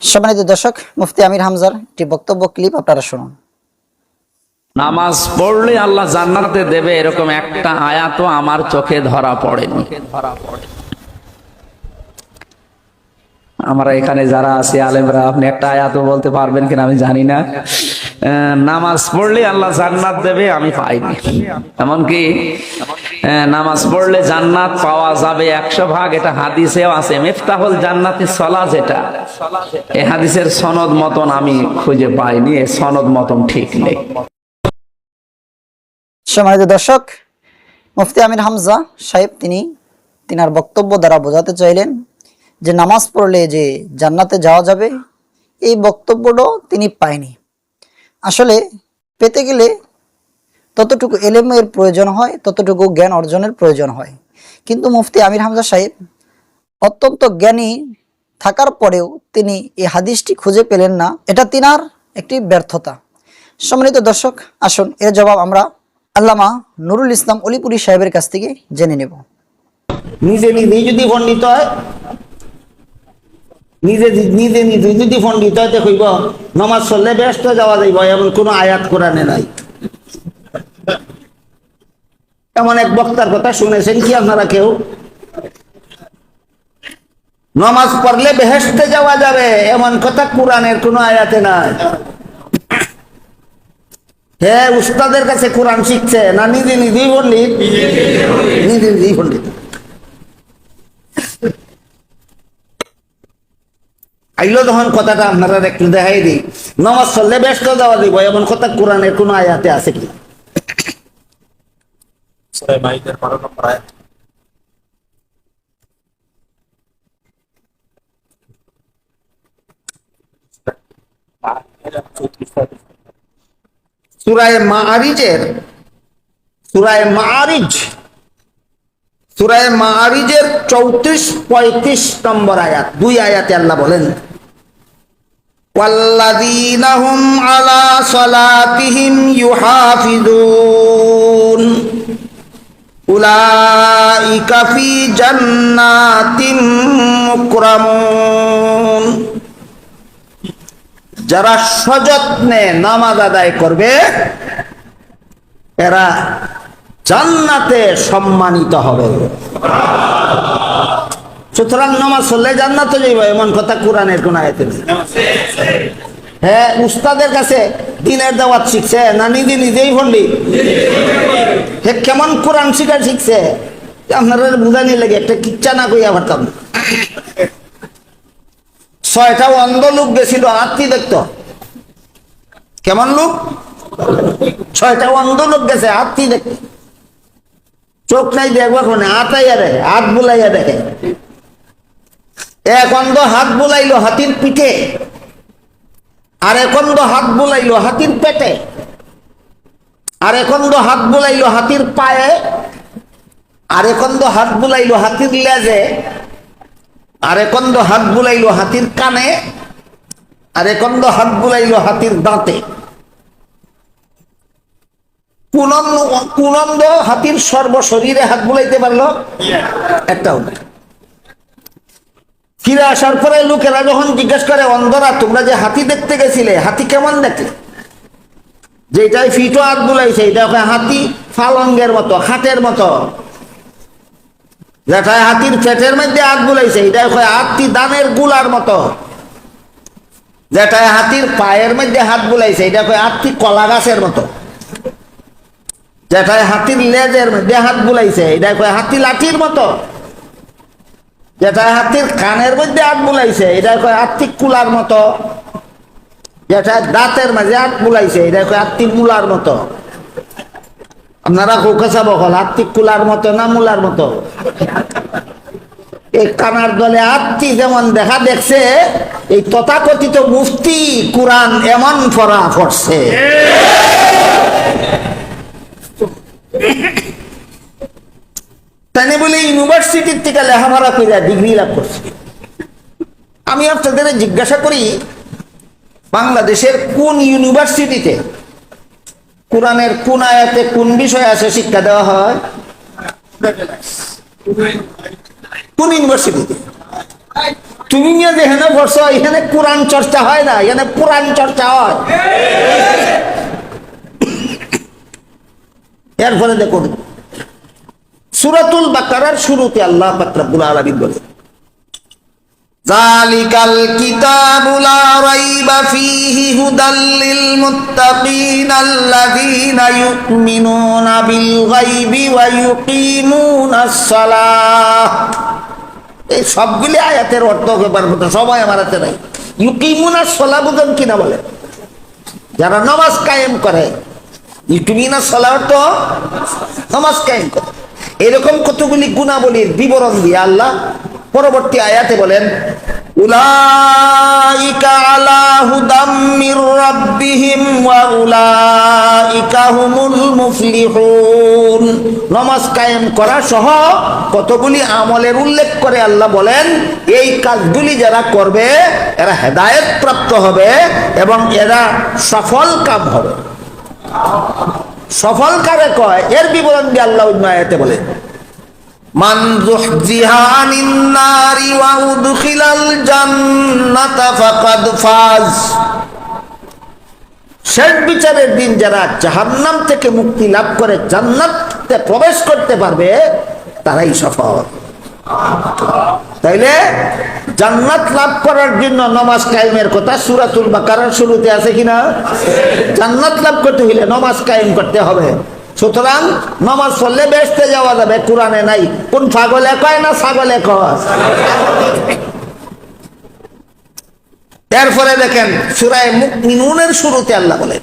সম্মানিত দর্শক, মুফতি আমির হামজার একটি বক্তব্য ক্লিপ আপনারা শুনুন। নামাজ পড়লে আল্লাহ জান্নাতে দেবে এরকম একটা আয়াতও আমার চোখে ধরা পড়েনি। আমরা এখানে যারা আছি, আলেমরা, আপনি একটা আয়াতও বলতে পারবেন কিনা আমি জানি না। নামাজ পড়লে আল্লাহ জান্নাত দেবে আমি পাইনি। এমনকি নামাজ পড়লে জান্নাত পাওয়া যাবে একশো ভাগ, এটা হাদিসেও আছে। মিফতাহুল জান্নাতি সলা যেটা এই হাদিসের সনদ মতন আমি খুঁজে পাইনি এই সনদ মতন ঠিক নেই। সম্মানিত দর্শক, মুফতি আমির হামজা সাহেব, তিনি তিনার বক্তব্য দ্বারা বোঝাতে চাইলেন যে নামাজ পড়লে যে জান্নাতে যাওয়া যাবে, এই বক্তব্যটাও তিনি পায়নি। আসলে পেতে গেলে ততটুকু এলেমের প্রয়োজন হয়, ততটুকু জ্ঞান অর্জনের প্রয়োজন হয়। কিন্তু মুফতি আমির হামজা সাহেব অত্যন্ত জ্ঞানী থাকার পরেও তিনি এই হাদিসটি খুঁজে পেলেন না। এটা তিনার একটি ব্যর্থতা। সম্মানিত দর্শক, আসুন, এর জবাব আমরা আল্লামা নুরুল ইসলাম অলিপুরি সাহেবের কাছ থেকে জেনে নেব। নিজে নিজেই যদি হয়। নিজে নিজে নিজে যদি পণ্ডিত হয় কইব, নমাজ চললে ব্যস্ত যাওয়া যাইব, এমন কোনো আয়াত কোরআনে নাই। এমন এক বক্তার কথা শুনেছেন, কি আপনারা কেউ? নমাজ পড়লে বেহেস্তে যাওয়া যাবে, এমন কথা কোরআনের কোনো আয়াতে নাই। হ্যাঁ উস্তাদের কাছে কোরআন শিখছে, না নিজে নিজেই পণ্ডিত নিজে নিজেই পণ্ডিত আইলো তখন কথাটা আপনারা একটু দেখাই দিই। নমাজ চললে ব্যস্ত দেওয়া দিব, এমন কথা কোরআনের কোন আয়াতে আছে কি? সুরায় মাইদের বারো নম্বর আয়াত সুরায় মাআরিজের সুরায় মাআরিজ সুরায় মাআরিজের চৌত্রিশ পঁয়ত্রিশ নম্বর আয়াত দুই আয়াতে আল্লাহ বলেন والذين هم على صلاتهم يحافظون উলাইকা জান্নাতিম মুকরামুন। যারা সযত্নে নামাজ আদায় করবে, এরা জান্নাতে সম্মানিত হবে। সুতরাং নামাজ চললে জান্নাত যাইব এমন কথা কোরআনের কোন আয়তে নেই। হ্যাঁ উস্তাদের কাছে দিনের দাওয়াত শিখছে, না নিজে নিজেই পণ্ডিত হে, কেমন কোরআন শিখার শিখছে? আপনারা বুঝানি লাগে, একটা কিচ্ছা না কইয়া পারতাম। ছয়টা অন্ধ লোক গেছিল আত্মি দেখতো? কেমন লোক? ছয়টা অন্ধ লোক গেছে আত্মি দেখতে? চোখ নাই দেখব কোনে? আতাইয়া দেখে, হাত বুলাইয়া দেখে। এক অন্ধ হাত বুলাইলো হাতির পিঠে। আর এখন অন্ধ হাত বুলাইলো হাতির পেটে। আর এখন অন্ধ হাত বুলাইলো হাতির পায়ে। আর এক অন্ধ হাত বুলাইলো হাতির লেজে। আর একন্দ হাত বুলাইলো হাতির কানে। আর একন্দ হাত বুলাইলো হাতির দাঁতে। কুনন্দ কুনন্দ হাতির সর্বশরীরে হাত বুলাইতে পারল? একটাও না ফিরে আসার পরে লোকেরা যখন জিজ্ঞেস করে, অন্ধরা, তোমরা যে হাতি দেখতে গেছিলে, হাতি কেমন দেখলে? যেটাই ফিটো হাত বুলাইছে এটা ওখানে হাতি ফালঙ্গের মতো হাটের মতো। যেটায় হাতির পেটের মধ্যে হাত বুলাইছে এটা কয় হাতি দানেরগুলার মতো। যেটায় হাতির পায়ের মধ্যে হাত বুলাইছে এটা কয় হাতি কলা গাছের মতো। যেটায় হাতির লেজের মধ্যে হাত বুলাইছে এটা কয় হাতি লাঠির মতো। যেটায় হাতির কানের মধ্যে আট বুলাইছে, এটা কয় হাতি কুলার মতো। যেটায় দাঁতের মাঝে আট বুলাইছে, এটা কয় হাতি মুলার মতো। আপনারা কোকাসা বকল আত্মিক কুলার মতো না মুলার মতো? এই কানার দলে আত্মি যেমন দেখা দেখছে, এই তথাকথিত মুফতি কোরআন এমন ফরা পড়ছে তাই বলে ইউনিভার্সিটির থেকে লেখাপড়া করে ডিগ্রি লাভ করছে। আমি আপনাদের জিজ্ঞাসা করি, বাংলাদেশের কোন ইউনিভার্সিটিতে কোরআনের কোন আয়াতে কোন বিষয় আছে শিক্ষা দেওয়া হয়? কোন ইউনিভার্সিটিতে? তুমি যেখানে বসো এখানে কোরআন চর্চা হয় না, এখানে কোরআন চর্চা হয়। এরপরে দেখুন সুরাতুল বাকারার শুরুতে আল্লাহ পাকরাবুল আলমিন বলেন, জালিকাল কিতাবুলা রাইবা ফিহি হুদাল লিল মুত্তাকিন আল্লাযীনা ইউমিনুনা বিল গায়বি ওয়া ইউকিমুনাস সালাহ। এই সবগুলি আয়াতের অর্থ ব্যাপার মতো সময় আমার হাতে নাই। ইউকিমুনাস সালাহ বুঝেন কিনা বলে যারা নামাজ কায়েম করে ইউকিমুনাস সালাহ তো নামাজ কায়েম করে। এরকম কতগুলি গুণাবলীর বিবরণ দিয়ে আল্লাহ পরবর্তী আয়াতে বলেন, উলাইকা আলা হুদাম মির রাব্বিহিম ওয়া উলাইকা হুমুল মুফলিহুন। নামাজ কায়েম করা সহ কতগুলি আমলের উল্লেখ করে আল্লাহ বলেন, এই কাজগুলি যারা করবে, এরা হেদায়েত প্রাপ্ত হবে এবং এরা সফল কাম হবে। সফল কারে কয় এর বিবরণ দিয়ে আল্লাহ আয়াতে বলে মান যুহজিহা আনিন নারি ওয়া উদখিলাল জান্নাতা ফাকাদ ফাজ। শেষ বিচারের দিন যারা জাহান্নাম থেকে মুক্তি লাভ করে জান্নাতে প্রবেশ করতে পারবে তারাই সফল। তাইলে জান্নাত লাভ করার জন্য নমাজ কায়েমের কথা সুরাতুল বাকারার শুরুতে আছে কিনা? জান্নাত লাভ করতে হইলে নমাজ কায়েম করতে হবে। সুতরাং নমাজ পড়লে বেসতে যাওয়া যাবে, কোরআনে নাই। কোন ছাগলে কয় না ছাগলে কয়? এরপরে দেখেন সুরায় মুকমিনুনের শুরুতে আল্লাহ বলেন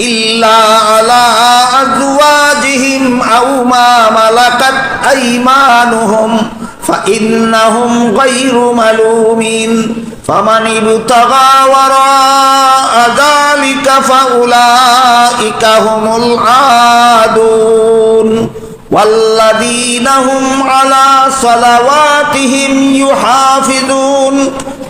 إلا على أزواجهم أو ما ملكت أيمانهم فإنهم غير ملومين فمن ابتغى وراء ذلك فأولئك هم العادون والذين هم على صلواتهم يحافظون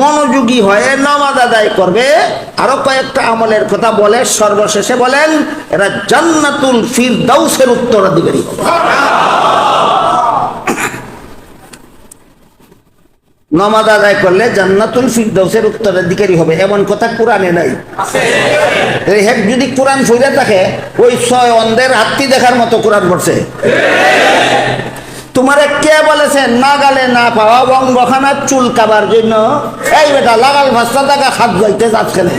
মনোযোগী হয়ে নামাজ আদায় করবে। আরও কয়েকটা আমলের কথা বলে, সর্বশেষে বলেন, এরা জান্নাতুল ফিরদাউসের উত্তরাধিকারী। নামাজ আদায় করলে জান্নাতুল ফিরদাউসের উত্তরাধিকারী হবে। এমন কথা কোরআনে নাই। যদি কোরআন ফিরে থাকে, ওই ছয় অন্ধের হাত্তি দেখার মতো কোরআন পড়ছে। তোমারে কে বলেছে না গালে না পাওয়া বঙ্গখানার চুল কাবার জন্য? এই বেটা, লাগাল ভাস্তা টাকা হাত গাইতে যাচ্ছে না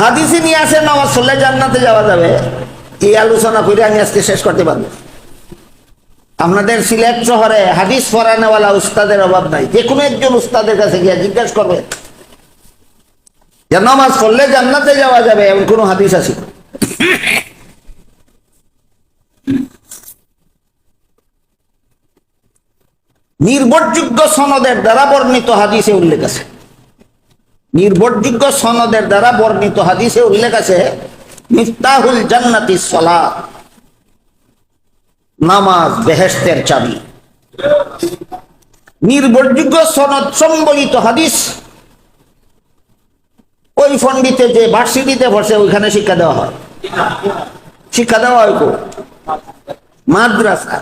হাদিসে নিয়ে আসে, নামাজ পড়লে জান্নাতে যাওয়া যাবে। এই আলোচনা করে আমি আজকে শেষ করতে পারব। আপনাদের সিলেট শহরে হাদিস পড়ানেওয়ালা উস্তাদের অভাব নাই। যে কোনো একজন উস্তাদের কাছে গিয়ে জিজ্ঞাসা করবে, যে নামাজ পড়লে জান্নাতে যাওয়া যাবে, এমন কোনো হাদিস আছে? নির্ভরযোগ্য সনদের দ্বারা বর্ণিত হাদিসে উল্লেখ আছে। নির্ভরযোগ্য সনদের দ্বারা বর্ণিত হাদিসে উল্লেখ আছে, মিফতাহুল জান্নাতি সলাত নামাজ বেহেস্তের চাবি। নির্ভরযোগ্য সনদ সম্বলিত হাদিস। ওই ফন্ডিতে যে ভার্সিটিতে বসে ওইখানে শিক্ষা দেওয়া হয়। শিক্ষা দেওয়া হয়? মাদ্রাসা।